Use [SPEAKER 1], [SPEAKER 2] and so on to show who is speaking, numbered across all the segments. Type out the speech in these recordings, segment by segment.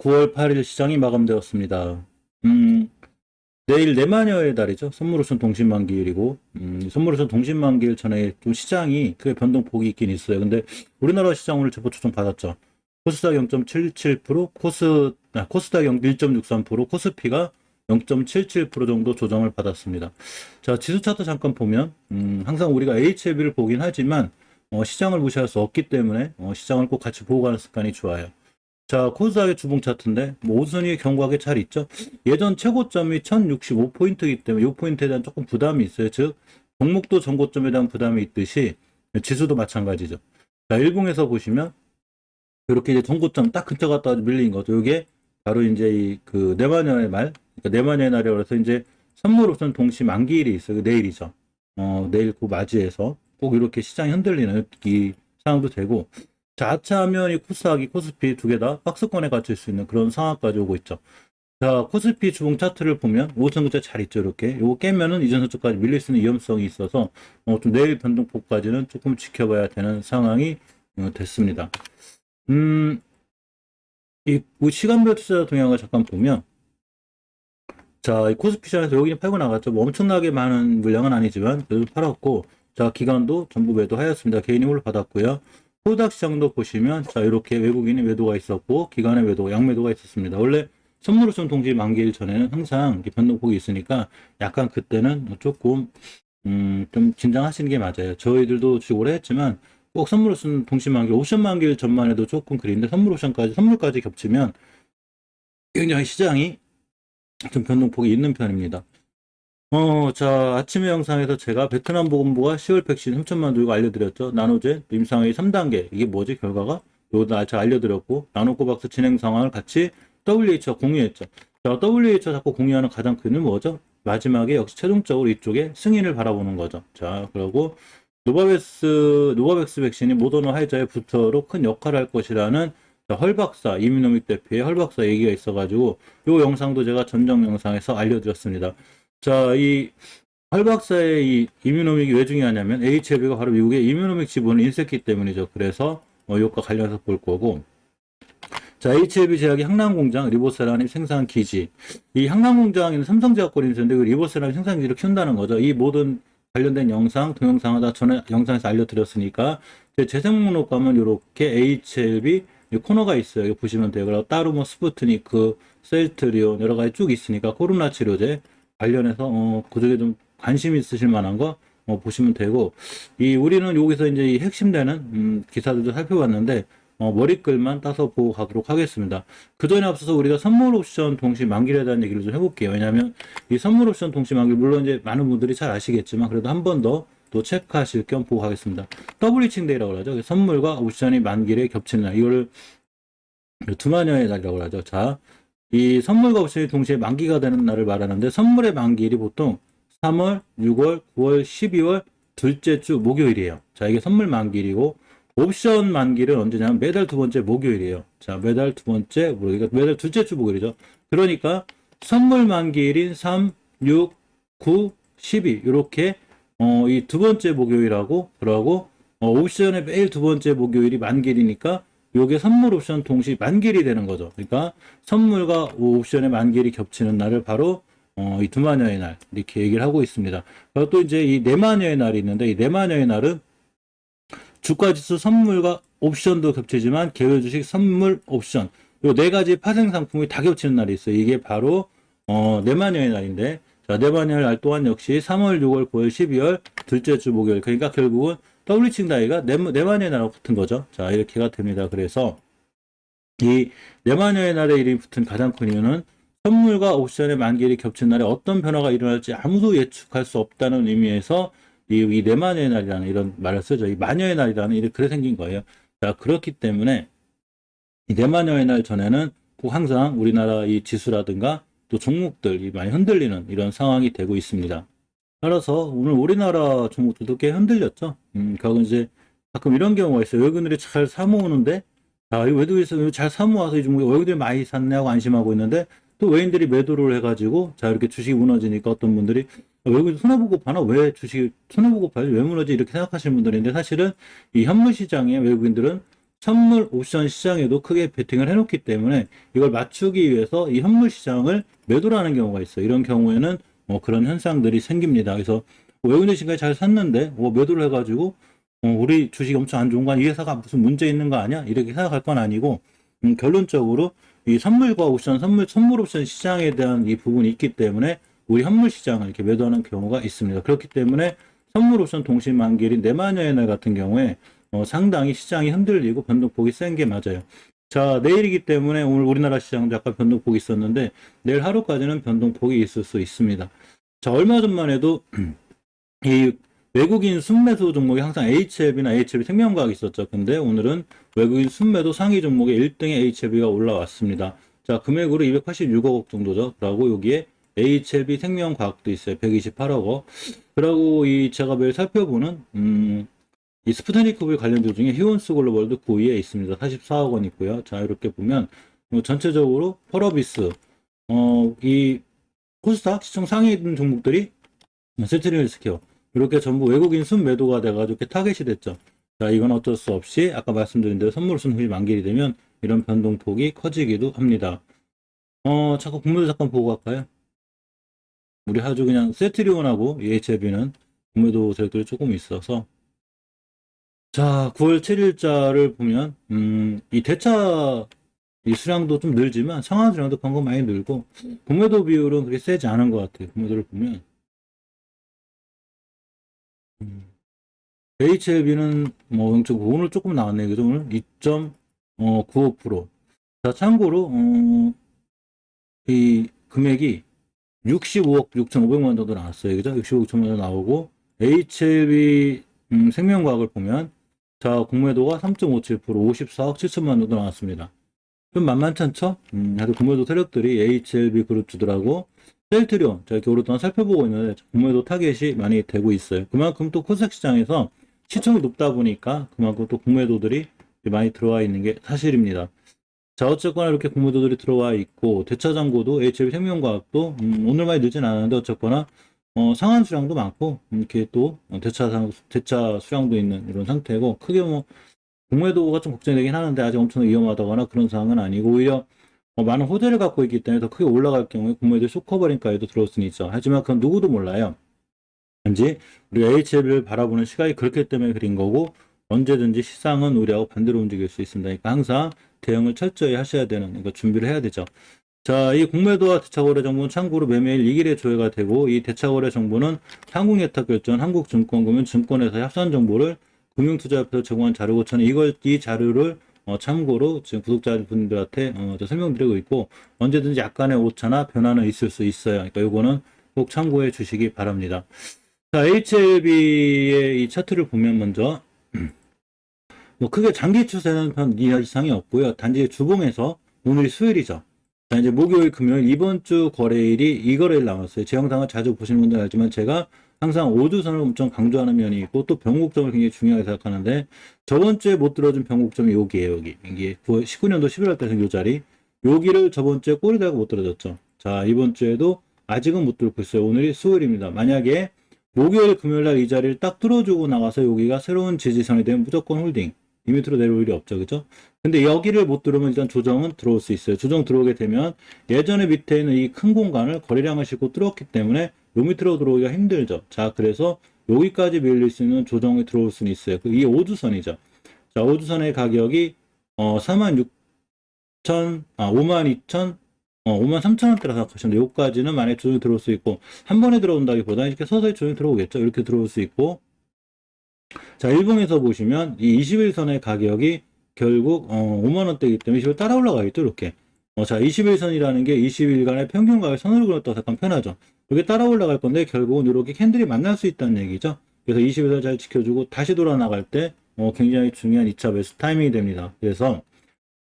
[SPEAKER 1] 9월 8일 시장이 마감되었습니다. 음, 내일 내마녀의 달이죠. 선물옵션 동심만기일이고, 음, 선물옵션 동심만기일 전에 좀 시장이 크게 변동폭이 있긴 있어요. 근데 우리나라 시장 오늘 제보 조정 받았죠. 코스닥 0.77%, 코스, 아, 코스닥 1.63%, 코스피가 0.77% 정도 조정을 받았습니다. 자, 지수 차트 잠깐 보면, 음, 항상 우리가 HLB를 보긴 하지만, 어, 시장을 무시할 수 없기 때문에, 어, 시장을 꼭 같이 보고 가는 습관이 좋아요. 자, 코스닥의 주봉 차트인데, 뭐, 오순위 경과하게 잘 있죠? 예전 최고점이 1065포인트이기 때문에, 이 포인트에 대한 조금 부담이 있어요. 즉, 종목도 전고점에 대한 부담이 있듯이, 지수도 마찬가지죠. 자, 일봉에서 보시면, 이렇게 이제 전고점 딱 근처 갔다 밀린 거죠. 이게 바로 이제 이 그 네마녀의 말, 그러니까 네마녀의 날이라고 해서 이제 선물 옵션 동시 만기일이 있어요. 내일이죠. 어, 내일 그 맞이해서 꼭 이렇게 시장이 흔들리는 이 상황도 되고, 자차하면 이 코스닥이 코스피 두 개 다 박스권에 갇힐 수 있는 그런 상황까지 오고 있죠. 자, 코스피 주봉 차트를 보면 5천 근처 잘 있죠, 이렇게. 요거 깨면은 이전 저쪽까지 밀릴 수 있는 위험성이 있어서 어, 좀 내일 변동폭까지는 조금 지켜봐야 되는 상황이 어, 됐습니다. 음, 이, 이 시간별 투자 동향을 잠깐 보면, 자, 이 코스피 시장에서 여기 팔고 나갔죠. 뭐 엄청나게 많은 물량은 아니지만, 그래도 팔았고, 자, 기관도 전부 매도하였습니다. 개인이 홀 받았고요. 코닥 시장도 보시면, 자, 이렇게 외국인의 매도가 있었고, 기관의 매도, 양매도가 있었습니다. 원래 선물옵션 동시 만기일 전에는 항상 이렇게 변동폭이 있으니까, 약간 그때는 조금, 음, 좀 긴장하시는 게 맞아요. 저희들도 주식 오래 했지만, 꼭 선물 옵션 동시 만기, 옵션 만기일 전만 해도 조금 그린데 선물 옵션까지, 선물까지 겹치면 굉장히 시장이 좀 변동폭이 있는 편입니다. 어, 자, 아침에 영상에서 제가 베트남 보건부가 10월 백신 3천만 도이고 알려드렸죠. 나노젠, 임상회의 3단계. 이게 뭐지, 결과가? 요거 제가 알려드렸고, 나노코박스 진행 상황을 같이 WH와 공유했죠. 자, WH와 자꾸 공유하는 가장 큰 이유는 뭐죠? 마지막에 역시 최종적으로 이쪽에 승인을 바라보는 거죠. 자, 그리고 노바베스, 노바백스 백신이 모더나 화이자의 부터로 큰 역할을 할 것이라는 헐 박사, 이민노믹 대표의 헐 박사 얘기가 있어가지고, 요 영상도 제가 전정 영상에서 알려드렸습니다. 자, 이, 헐 박사의 이 이민노믹이 왜 중요하냐면, HLB가 바로 미국의 이민노믹 지분을 인수했기 때문이죠. 그래서, 어, 이것과 관련해서 볼 거고, 자, HLB 제약의 항남공장 리보세라님 생산 기지. 이 항남공장에는 삼성 제약권이 있는데 그 리보세라님 생산 기지를 키운다는 거죠. 이 모든 관련된 영상, 동영상을 다 전에 영상에서 알려드렸으니까 제 재생 목록 가면 이렇게 HLB 이 코너가 있어요. 여기 보시면 돼요. 따로 뭐 스푸트니크, 셀트리온 여러 가지 쭉 있으니까 코로나 치료제 관련해서 어, 그쪽에 좀 관심 있으실 만한 거 어, 보시면 되고 이 우리는 여기서 이제 이 핵심되는 음, 기사들도 살펴봤는데 어, 머리글만 따서 보고 가도록 하겠습니다. 그 전에 앞서서 우리가 선물 옵션 동시 만기에 대한 얘기를 좀 해볼게요. 왜냐하면 이 선물 옵션 동시 만기 물론 이제 많은 분들이 잘 아시겠지만 그래도 한 번 더 또 체크하실 겸 보고 가겠습니다. 더블 리칭 데이라고 하죠. 선물과 옵션이 만기에 겹치는 날. 이거를 두마녀의 날이라고 하죠. 자, 이 선물과 옵션이 동시에 만기가 되는 날을 말하는데 선물의 만기일이 보통 3월, 6월, 9월, 12월 둘째 주 목요일이에요. 자, 이게 선물 만기일이고 옵션 만기는 언제냐면 매달 두 번째 목요일이에요. 자, 매달 두 번째, 그러니까 매달 둘째 주 목요일이죠. 그러니까 선물 만기일인 3, 6, 9, 12 이렇게 어, 이 두 번째 목요일하고 그러고 어, 옵션의 매일 두 번째 목요일이 만기일이니까 요게 선물 옵션 동시 만기일이 되는 거죠. 그러니까 선물과 옵션의 만기일이 겹치는 날을 바로 어, 이 두마녀의 날 이렇게 얘기를 하고 있습니다. 그리고 또 이제 이 네마녀의 날이 있는데 이 네마녀의 날은 주가지수 선물과 옵션도 겹치지만 개별 주식 선물 옵션 요 네 가지 파생 상품이 다 겹치는 날이 있어요. 이게 바로 어, 네마녀의 날인데 자, 네마녀의 날 또한 역시 3월, 6월, 9월, 12월 둘째 주 목요일 그러니까 결국은 더블리칭 다이가 네, 네마녀의 날하고 붙은 거죠. 자 이렇게가 됩니다. 그래서 이 네마녀의 날에 이름이 붙은 가장 큰 이유는 선물과 옵션의 만기일이 겹친 날에 어떤 변화가 일어날지 아무도 예측할 수 없다는 의미에서 이, 이 네마녀의 날이라는 이런 말을 쓰죠. 이 마녀의 날이라는 이렇게 그래 생긴 거예요. 자, 그렇기 때문에 이 네마녀의 날 전에는 꼭 항상 우리나라 이 지수라든가 또 종목들이 많이 흔들리는 이런 상황이 되고 있습니다. 따라서 오늘 우리나라 종목들도 꽤 흔들렸죠. 음, 결국 이제 가끔 이런 경우가 있어요. 외국인들이 잘 사모으는데, 아, 이 외국에서 잘 사모아서 이 종목이 외국인들이 많이 샀네 하고 안심하고 있는데, 또 외인들이 매도를 해가지고, 자, 이렇게 주식이 무너지니까 어떤 분들이, 외국인 손해보고 파나? 왜 주식이 손해보고 파지? 왜 무너지? 이렇게 생각하시는 분들인데, 사실은 이 현물 시장에 외국인들은 선물 옵션 시장에도 크게 베팅을 해놓기 때문에 이걸 맞추기 위해서 이 현물 시장을 매도를 하는 경우가 있어요. 이런 경우에는 뭐 그런 현상들이 생깁니다. 그래서 외국인 시간에 잘 샀는데 뭐 매도를 해가지고 어, 우리 주식이 엄청 안 좋은 거 아니야? 이 회사가 무슨 문제 있는 거 아니야? 이렇게 생각할 건 아니고 음, 결론적으로 이 선물과 옵션, 선물, 선물 옵션 시장에 대한 이 부분이 있기 때문에 우리 현물 시장을 이렇게 매도하는 경우가 있습니다. 그렇기 때문에 선물 옵션 동시 만기일인 네마녀의 날 같은 경우에 어, 상당히 시장이 흔들리고 변동폭이 센 게 맞아요. 자, 내일이기 때문에 오늘 우리나라 시장도 약간 변동폭이 있었는데 내일 하루까지는 변동폭이 있을 수 있습니다. 자, 얼마 전만 해도 이 외국인 순매수 종목이 항상 HLB나 HLB 생명과학이 있었죠. 근데 오늘은 외국인 순매도 상위 종목의 1등에 HLB가 올라왔습니다. 자, 금액으로 286억 정도죠. 그리고 여기에 HLB 생명과학도 있어요. 128억. 그리고 이 제가 매일 살펴보는 음, 이 스푸트니크 V 관련주 중에 히온스 글로벌도 9위에 있습니다. 44억 원 있고요. 자, 이렇게 보면 뭐 전체적으로 펄어비스 어, 이 코스닥 시청 상위에 있는 종목들이 세트링 헬스케어 이렇게 전부 외국인 순 매도가 돼가지고 이렇게 타겟이 됐죠. 자, 이건 어쩔 수 없이 아까 말씀드린 대로 선물 순후이 만기이 되면 이런 변동폭이 커지기도 합니다. 어, 잠깐 국물도 잠깐 보고 갈까요? 우리 아주 그냥 세트리온하고 EHB는 국매도 세력들이 조금 있어서 자, 9월 7일자를 보면 음, 이 대차 이 수량도 좀 늘지만 상한 수량도 방금 많이 늘고 국매도 비율은 그렇게 세지 않은 것 같아요. 국매도를 보면 HLB는 뭐0.9 오늘 조금 나왔네요. 그죠? 오늘 2.95%. 자, 참고로 어, 이 금액이 65억 6,500만 정도 나왔어요. 그죠? 65억 6천만 원 나오고 HLB 음, 생명과학을 보면 자, 공매도가 3.57% 54억 7천만 원 정도 나왔습니다. 좀 만만찮죠? 음, 하여튼 공매도 세력들이 HLB 그룹주들하고 셀트리온, 자, 이렇게 오랫동안 살펴보고 있는데, 공매도 타겟이 많이 되고 있어요. 그만큼 또 코스닥 시장에서 시청이 높다 보니까 그만큼 또 공매도들이 많이 들어와 있는 게 사실입니다. 자, 어쨌거나 이렇게 공매도들이 들어와 있고, 대차장고도 HLB 생명과학도, 음, 오늘 많이 늦진 않았는데, 어쨌거나, 어, 상한 수량도 많고, 이렇게 또, 대차, 상, 대차 수량도 있는 이런 상태고, 크게 뭐, 공매도가 좀 걱정이 되긴 하는데, 아직 엄청 위험하다거나 그런 상황은 아니고, 오히려, 어, 많은 호재를 갖고 있기 때문에 더 크게 올라갈 경우에 공매도 쇼커버링까지도 들어올 수는 있죠. 하지만 그건 누구도 몰라요. 단지 우리 HL을 바라보는 시각이 그렇기 때문에 그린 거고 언제든지 시장은 우리하고 반대로 움직일 수 있습니다. 그러니까 항상 대응을 철저히 하셔야 되는 그러니까 준비를 해야 되죠. 자, 이 공매도와 대차거래 정보는 참고로 매매일 2일에 조회가 되고 이 대차거래 정보는 한국예탁결전, 한국증권금융, 증권회사 합산 정보를 금융투자협회에서 제공한 자료고 저는 이걸 이 자료를 어, 참고로 지금 구독자분들한테 어, 저 설명드리고 있고 언제든지 약간의 오차나 변화는 있을 수 있어요. 그러니까 요거는 꼭 참고해 주시기 바랍니다. 자, HLB의 이 차트를 보면 먼저 뭐 크게 장기 추세는 편 이상이 없고요. 단지 주봉에서 오늘이 수요일이죠. 자, 이제 목요일, 금요일 이번 주 거래일이 이 거래일 나왔어요. 제 영상을 자주 보시는 분들 알지만 제가 항상 5주선을 엄청 강조하는 면이 있고 또 변곡점을 굉장히 중요하게 생각하는데 저번 주에 못 들어준 변곡점이 여기에요, 여기. 이게 19년도 11월 달생 요 자리. 여기를 저번 주에 꼬리 달고 못 들어줬죠. 자, 이번 주에도 아직은 못 들고 있어요. 오늘이 수요일입니다. 만약에 목요일, 금요일 날 이 자리를 딱 뚫어주고 나가서 여기가 새로운 지지선이 되면 무조건 홀딩. 이 밑으로 내려올 일이 없죠. 그죠? 근데 여기를 못 들으면 일단 조정은 들어올 수 있어요. 조정 들어오게 되면 예전에 밑에 있는 이 큰 공간을 거래량을 싣고 뚫었기 때문에 요 밑으로 들어오기가 힘들죠. 자, 그래서 여기까지 밀릴 수 있는 조정이 들어올 수는 있어요. 그 이게 5주선이죠. 자, 5주선의 가격이 어, 46,000, 아, 52,000, 어, 53,000원대라 생각하시면 여기까지는 만약에 조정이 들어올 수 있고 한 번에 들어온다기보다 이렇게 서서히 조정이 들어오겠죠. 이렇게 들어올 수 있고 자, 일봉에서 보시면 이 21선의 가격이 결국 어, 5만 원대이기 때문에 이걸 따라 올라가겠죠, 이렇게. 어, 자, 21선이라는 게 20일간의 평균 가격 선으로 그렸다고 잠깐 편하죠. 이게 따라 올라갈 건데 결국은 이렇게 캔들이 만날 수 있다는 얘기죠. 그래서 21선 잘 지켜주고 다시 돌아 나갈 때 어, 굉장히 중요한 2차 매수 타이밍이 됩니다. 그래서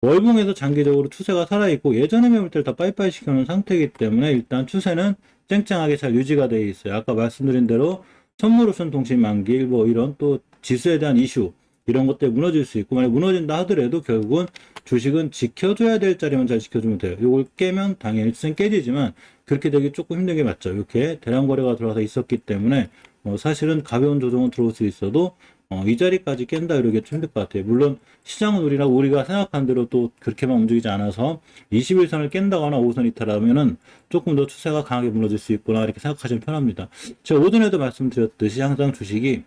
[SPEAKER 1] 월봉에서 장기적으로 추세가 살아있고 예전의 매물대를 다 빠이빠이 시켜놓은 상태이기 때문에 일단 추세는 쨍쨍하게 잘 유지가 되어 있어요. 아까 말씀드린 대로 선물옵션 통신 만기 뭐 이런 또 지수에 대한 이슈 이런 것들 무너질 수 있고 만약 무너진다 하더라도 결국은 주식은 지켜줘야 될 자리만 잘 지켜주면 돼요. 이걸 깨면 당연히 추세는 깨지지만 그렇게 되기 조금 힘든 게 맞죠. 이렇게 대량 거래가 들어와서 있었기 때문에 어, 사실은 가벼운 조정은 들어올 수 있어도 어, 이 자리까지 깬다 이러기 좀 힘들 것 같아요. 물론 시장은 우리나 우리가 생각한 대로 또 그렇게만 움직이지 않아서 21선을 깬다거나 5선 이탈하면은 조금 더 추세가 강하게 무너질 수 있구나 이렇게 생각하시면 편합니다. 제가 오전에도 말씀드렸듯이 항상 주식이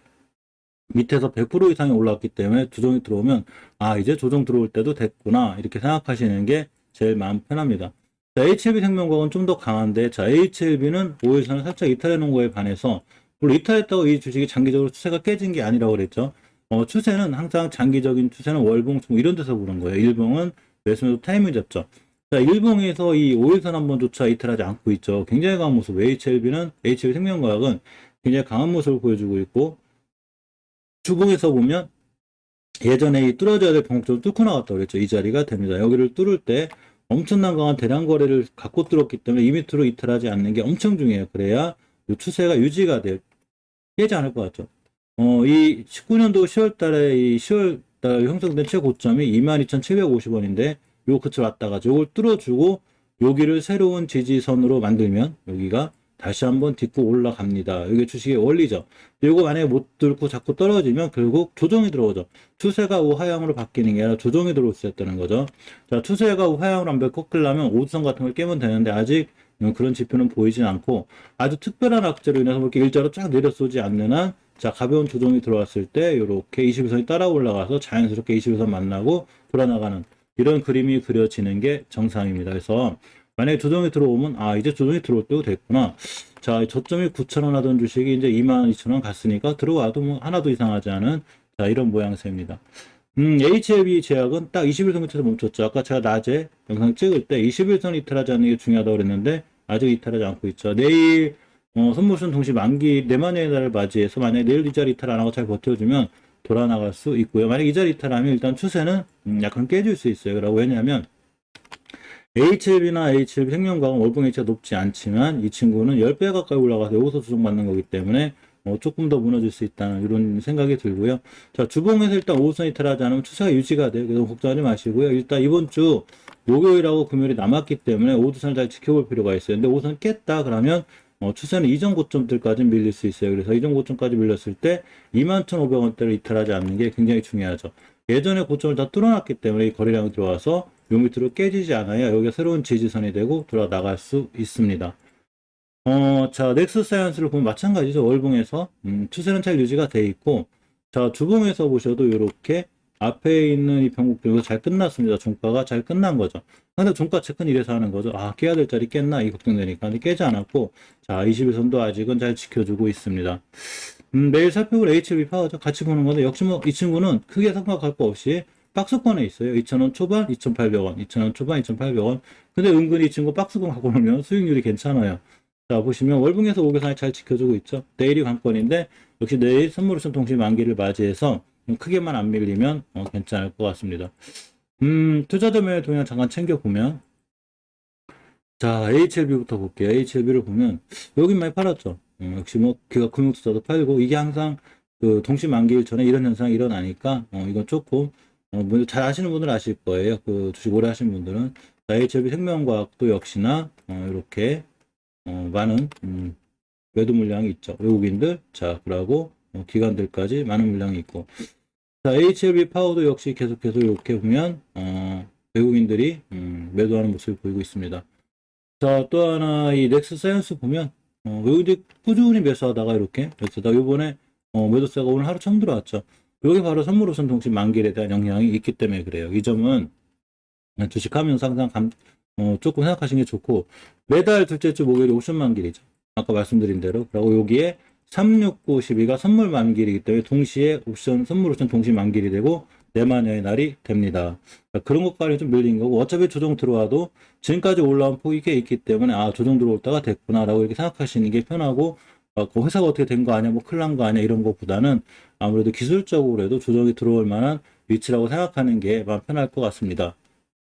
[SPEAKER 1] 밑에서 100% 이상이 올라왔기 때문에 조정이 들어오면 아 이제 조정 들어올 때도 됐구나 이렇게 생각하시는 게 제일 마음 편합니다. 자, HLB 생명과학은 좀 더 강한데 자 HLB는 5일선을 살짝 이탈해 놓은 거에 반해서 물론 이탈했다고 이 주식이 장기적으로 추세가 깨진 게 아니라고 그랬죠. 어, 추세는 항상 장기적인 추세는 월봉 뭐 이런 데서 보는 거예요. 일봉은 매수매도 타이밍 잡죠. 자, 일봉에서 이 5일선 한 번조차 이탈하지 않고 있죠. 굉장히 강한 모습. HLB는 HLB 생명과학은 굉장히 강한 모습을 보여주고 있고 주봉에서 보면 예전에 이 뚫어져야 될 방목적으로 뚫고 나갔다고 그랬죠. 이 자리가 됩니다. 여기를 뚫을 때 엄청난 강한 대량 거래를 갖고 뚫었기 때문에 이 밑으로 이탈하지 않는 게 엄청 중요해요. 그래야 이 추세가 유지가 돼요. 깨지 않을 것 같죠. 어, 이 19년도 10월 달에 이 10월 달 형성된 최고점이 22,750원인데 요 끝을 왔다가 요걸 뚫어주고 여기를 새로운 지지선으로 만들면 여기가 다시 한번 딛고 올라갑니다. 이게 주식의 원리죠. 이거 만약에 못 뚫고 자꾸 떨어지면 결국 조정이 들어오죠. 추세가 우하향으로 바뀌는 게 아니라 조정이 들어올 수 있다는 거죠. 자, 추세가 우하향으로 한번 꺾으려면 오두선 같은 걸 깨면 되는데 아직 그런 지표는 보이진 않고 아주 특별한 악재로 인해서 뭐 이렇게 일자로 쫙 내려쏘지 않는 한 자, 가벼운 조정이 들어왔을 때 이렇게 21선이 따라 올라가서 자연스럽게 21선 만나고 돌아나가는 이런 그림이 그려지는 게 정상입니다. 그래서 만약에 조정이 들어오면 아 이제 조정이 들어올 때도 됐구나. 자 저점이 9천원 하던 주식이 이제 22,000원 갔으니까 들어와도 뭐 하나도 이상하지 않은 자 이런 모양새입니다. 음, HLB 제약은 딱 21선 밑에서 멈췄죠. 아까 제가 낮에 영상 찍을 때 21선 이탈하지 않는 게 중요하다고 그랬는데 아직 이탈하지 않고 있죠. 내일 어, 선물선 동시 만기 내만의 날을 맞이해서 만약에 내일 이 자리 이탈 안 하고 잘 버텨주면 돌아 나갈 수 있고요. 만약 이 자리 이탈하면 일단 추세는 음, 약간 깨질 수 있어요. 그러고 왜냐하면 HLB나 HLB 생명과학은 월봉 H가 높지 않지만 이 친구는 10배 가까이 올라가서 여기서 조정받는 거기 때문에 어, 조금 더 무너질 수 있다는 이런 생각이 들고요. 자, 주봉에서 일단 5선 이탈하지 않으면 추세가 유지가 돼요. 그래서 걱정하지 마시고요. 일단 이번 주 목요일하고 금요일이 남았기 때문에 5선을 잘 지켜볼 필요가 있어요. 근데 5선 깼다 그러면 어, 추세는 이전 고점들까지 밀릴 수 있어요. 그래서 이전 고점까지 밀렸을 때 21,500원대를 이탈하지 않는 게 굉장히 중요하죠. 예전에 고점을 다 뚫어놨기 때문에 이 거래량이 들어와서 요 밑으로 깨지지 않아야 여기가 새로운 지지선이 되고 돌아 나갈 수 있습니다. 어, 자, 넥스 사이언스를 보면 마찬가지죠. 월봉에서 음, 추세는 잘 유지가 돼 있고, 자, 주봉에서 보셔도 이렇게 앞에 있는 이 변곡들이 잘 끝났습니다. 종가가 잘 끝난 거죠. 근데 종가 체크는 이래서 하는 거죠. 아, 깨야 될 자리 깼나? 이 걱정되니까. 근데 깨지 않았고, 자, 21선도 아직은 잘 지켜주고 있습니다. 음, 매일 살펴볼 HB 파워죠. 같이 보는 건데, 역시 뭐, 이 친구는 크게 생각할 거 없이 박스권에 있어요. 2,000원 초반, 2,800원, 2,000원 초반, 2,800원. 근데 은근히 이 친구 박스권 갖고 놓으면 수익률이 괜찮아요. 자, 보시면 월봉에서 5개선이 잘 지켜주고 있죠. 내일이 관건인데, 역시 내일 선물옵션 동시 만기를 맞이해서 크게만 안 밀리면 어, 괜찮을 것 같습니다. 음, 투자자매의 동향 잠깐 챙겨보면, 자, HLB부터 볼게요. HLB를 보면, 여기 많이 팔았죠. 음, 역시 뭐, 기가 금융투자도 팔고, 이게 항상 그 동시 만기일 전에 이런 현상이 일어나니까, 어, 이건 조금, 어, 뭐잘 아시는 분들은 아실 거예요. 그 주식 오래 하신 분들은. 자, HLB 생명과학도 역시나, 어, 이렇게, 어, 많은, 음, 매도 물량이 있죠. 외국인들, 자, 그러고, 어, 기관들까지 많은 물량이 있고. 자, HLB 파워도 역시 계속해서 이렇게 보면, 어, 외국인들이, 음, 매도하는 모습을 보이고 있습니다. 자, 또 하나, 이 넥스 사이언스 보면, 어, 외국인들이 꾸준히 매수하다가 이렇게, 매수하다가 요번에, 어, 매도세가 오늘 하루 처음 들어왔죠. 여기 바로 선물우선 동시 만기일에 대한 영향이 있기 때문에 그래요. 이 점은 주식하면서 항상 감, 어, 조금 생각하시는 게 좋고, 매달 둘째 주 목요일이 옵션 만기일이죠. 아까 말씀드린 대로. 그리고 여기에 369, 12가 선물 만기일이기 때문에 동시에 옵션, 선물 옵션 동시 만기일이 되고, 내만여의 날이 됩니다. 그러니까 그런 것까지 좀 밀린 거고, 어차피 조정 들어와도 지금까지 올라온 폭이 꽤 있기 때문에, 아, 조정 들어올 때가 됐구나라고 이렇게 생각하시는 게 편하고, 어, 그 회사가 어떻게 된 거 아니야, 뭐 큰일 난 거 아니야, 이런 것보다는 아무래도 기술적으로 해도 조정이 들어올 만한 위치라고 생각하는 게 마음 편할 것 같습니다.